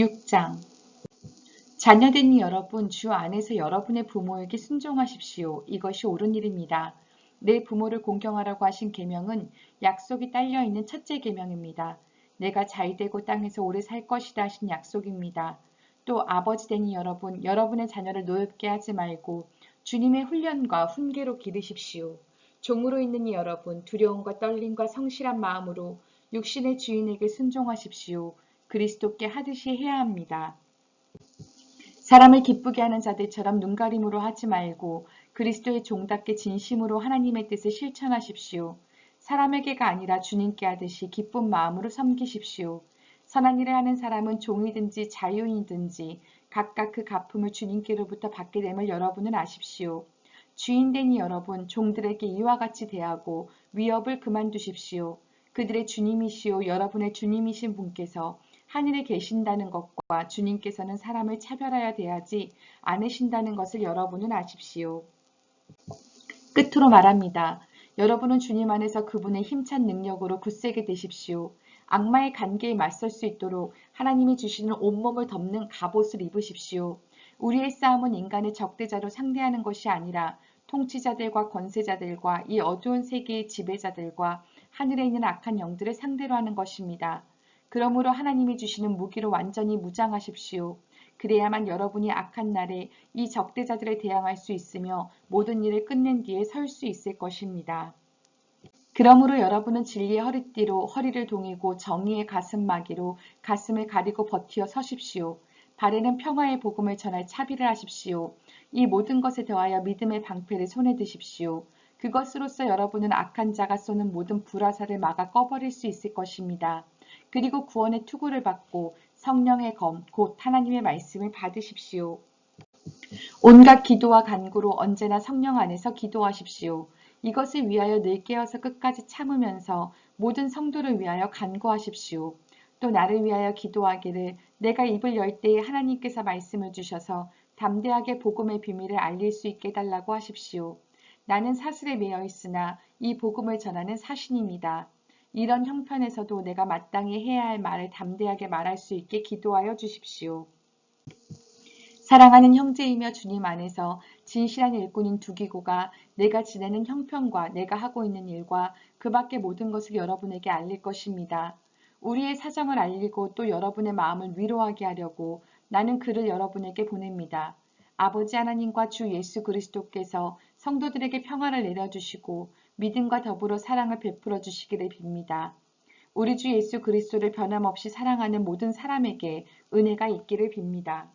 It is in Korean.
6장 자녀된 여러분, 주 안에서 여러분의 부모에게 순종하십시오. 이것이 옳은 일입니다. 내 부모를 공경하라고 하신 계명은 약속이 딸려 있는 첫째 계명입니다. 내가 잘 되고 땅에서 오래 살 것이다 하신 약속입니다. 또 아버지 되니 여러분, 여러분의 자녀를 노엽게 하지 말고 주님의 훈련과 훈계로 기르십시오. 종으로 있는 이 여러분, 두려움과 떨림과 성실한 마음으로 육신의 주인에게 순종하십시오. 그리스도께 하듯이 해야 합니다. 사람을 기쁘게 하는 자들처럼 눈가림으로 하지 말고 그리스도의 종답게 진심으로 하나님의 뜻을 실천하십시오. 사람에게가 아니라 주님께 하듯이 기쁜 마음으로 섬기십시오. 선한 일을 하는 사람은 종이든지 자유인이든지 각각 그 갚음을 주님께로부터 받게 됨을 여러분은 아십시오. 주인되니 여러분 종들에게 이와 같이 대하고 위협을 그만두십시오. 그들의 주님이시오 여러분의 주님이신 분께서 하늘에 계신다는 것과 주님께서는 사람을 차별하여 대하지 않으신다는 것을 여러분은 아십시오. 끝으로 말합니다. 여러분은 주님 안에서 그분의 힘찬 능력으로 굳세게 되십시오. 악마의 관계에 맞설 수 있도록 하나님이 주시는 온몸을 덮는 갑옷을 입으십시오. 우리의 싸움은 인간의 적대자로 상대하는 것이 아니라 통치자들과 권세자들과 이 어두운 세계의 지배자들과 하늘에 있는 악한 영들을 상대로 하는 것입니다. 그러므로 하나님이 주시는 무기로 완전히 무장하십시오. 그래야만 여러분이 악한 날에 이 적대자들에 대항할 수 있으며 모든 일을 끝낸 뒤에 설 수 있을 것입니다. 그러므로 여러분은 진리의 허리띠로 허리를 동이고 정의의 가슴마기로 가슴을 가리고 버티어 서십시오. 발에는 평화의 복음을 전할 차비를 하십시오. 이 모든 것에 더하여 믿음의 방패를 손에 드십시오. 그것으로서 여러분은 악한 자가 쏘는 모든 불화살을 막아 꺼버릴 수 있을 것입니다. 그리고 구원의 투구를 받고 성령의 검, 곧 하나님의 말씀을 받으십시오. 온갖 기도와 간구로 언제나 성령 안에서 기도하십시오. 이것을 위하여 늘 깨어서 끝까지 참으면서 모든 성도를 위하여 간구하십시오. 또 나를 위하여 기도하기를 내가 입을 열 때에 하나님께서 말씀을 주셔서 담대하게 복음의 비밀을 알릴 수 있게 해달라고 하십시오. 나는 사슬에 매여 있으나 이 복음을 전하는 사신입니다. 이런 형편에서도 내가 마땅히 해야 할 말을 담대하게 말할 수 있게 기도하여 주십시오. 사랑하는 형제이며 주님 안에서 진실한 일꾼인 두기고가 내가 지내는 형편과 내가 하고 있는 일과 그 밖의 모든 것을 여러분에게 알릴 것입니다. 우리의 사정을 알리고 또 여러분의 마음을 위로하게 하려고 나는 그를 여러분에게 보냅니다. 아버지 하나님과 주 예수 그리스도께서 성도들에게 평화를 내려주시고 믿음과 더불어 사랑을 베풀어 주시기를 빕니다. 우리 주 예수 그리스도를 변함없이 사랑하는 모든 사람에게 은혜가 있기를 빕니다.